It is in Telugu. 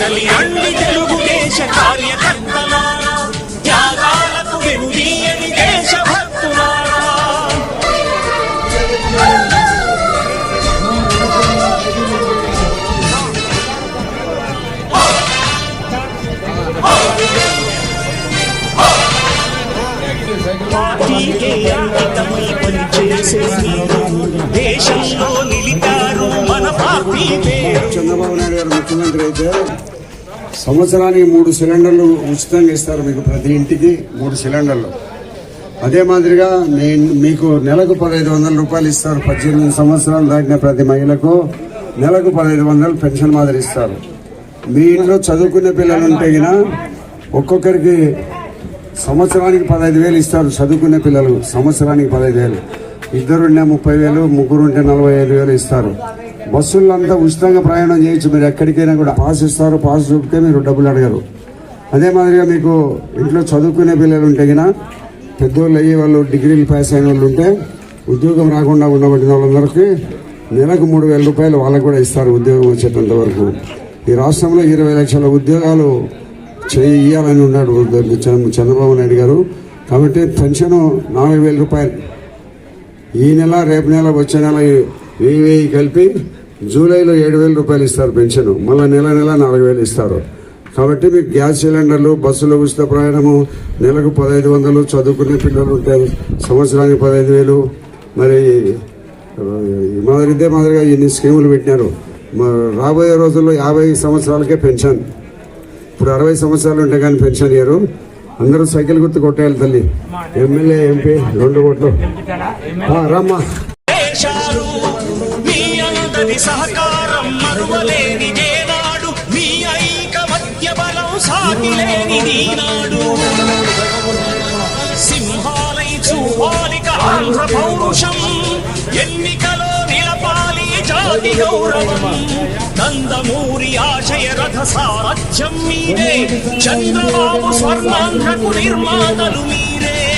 కదలి అండి తెలుగుదేశ కార్యకర్తల త్యాగాలకు వెనుదీయని దేశభక్తులారా పార్టీకే అంకితమై పనిచేసే మీరు దేశంలో చంద్రబాబు నాయుడు గారు ముఖ్యమంత్రి అయితే సంవత్సరానికి మూడు సిలిండర్లు ఉచితంగా ఇస్తారు మీకు ప్రతి ఇంటికి మూడు సిలిండర్లు. అదే మాదిరిగా నేను మీకు నెలకు పదహైదు వందల రూపాయలు ఇస్తారు. పద్దెనిమిది సంవత్సరాలు దాటిన ప్రతి మహిళకు నెలకు పదహైదు వందలు పెన్షన్ మాదిరి ఇస్తారు. మీ ఇంట్లో చదువుకునే పిల్లలు ఉంటే గిన ఒక్కొక్కరికి సంవత్సరానికి పదహైదు వేలు ఇస్తారు. చదువుకునే పిల్లలు సంవత్సరానికి పదహైదు వేలు. ఇద్దరుంటే ముప్పై వేలు ముగ్గురుంటే నలభై ఐదు వేలు ఇస్తారు. బస్సుల్లో అంతా ఉచితంగా ప్రయాణం చేయొచ్చు. మీరు ఎక్కడికైనా కూడా పాస్ ఇస్తారు పాస్ చూపితే మీరు డబ్బులు అడగరు. అదే మాదిరిగా మీకు ఇంట్లో చదువుకునే పిల్లలు ఉంటే గిన పెద్దోళ్ళు అయ్యే వాళ్ళు డిగ్రీలు పాస్ అయిన వాళ్ళు ఉంటే ఉద్యోగం రాకుండా ఉండబడిన వాళ్ళందరికీ నెలకు మూడు వేల రూపాయలు వాళ్ళకు కూడా ఇస్తారు ఉద్యోగం వచ్చేటంత వరకు. ఈ రాష్ట్రంలో ఇరవై లక్షల ఉద్యోగాలు చేయాలని ఉన్నాడు చంద్రబాబు నాయుడు గారు. కాబట్టి పెన్షన్ నాలుగు వేల రూపాయలు. ఈ నెల రేపు నెల వచ్చే నెల వెయ్యి వెయ్యి కలిపి జూలైలో ఏడు వేల రూపాయలు ఇస్తారు పెన్షన్. మళ్ళీ నెల నెల నాలుగు వేలు ఇస్తారు. కాబట్టి మీకు గ్యాస్ సిలిండర్లు బస్సులో ఉచిత ప్రయాణము నెలకు పదహైదు వందలు చదువుకునే పిల్లలు ఉంటారు సంవత్సరానికి పదహైదు వేలు. మరి ఈ మాదిరిగా ఇన్ని స్కీములు పెట్టినారు. రాబోయే రోజుల్లో యాభై సంవత్సరాలకే పెన్షన్. ఇప్పుడు అరవై సంవత్సరాలు ఉంటే కానీ పెన్షన్ ఇయ్యరు. అందరూ సైకిల్ గుర్తు కొట్టేయాలి తల్లి. ఎమ్మెల్యే ఎంపీ రెండు కోట్లు రమ్మా. అందరి సహకారం మరువలేని నేనాడు. మీ ఐకమత్య బలం సాగిలేని నీనాడు. సింహాలై చూపాలిక ఆంధ్ర పౌరుషం. ఎన్నికలో నిలపాలి జాతి గౌరవం. నందమూరి ఆశయ రథ సారథ్యం మీరే చంద్రబాబు స్వర్ణాంధ్రకు నిర్మాతలు మీరే.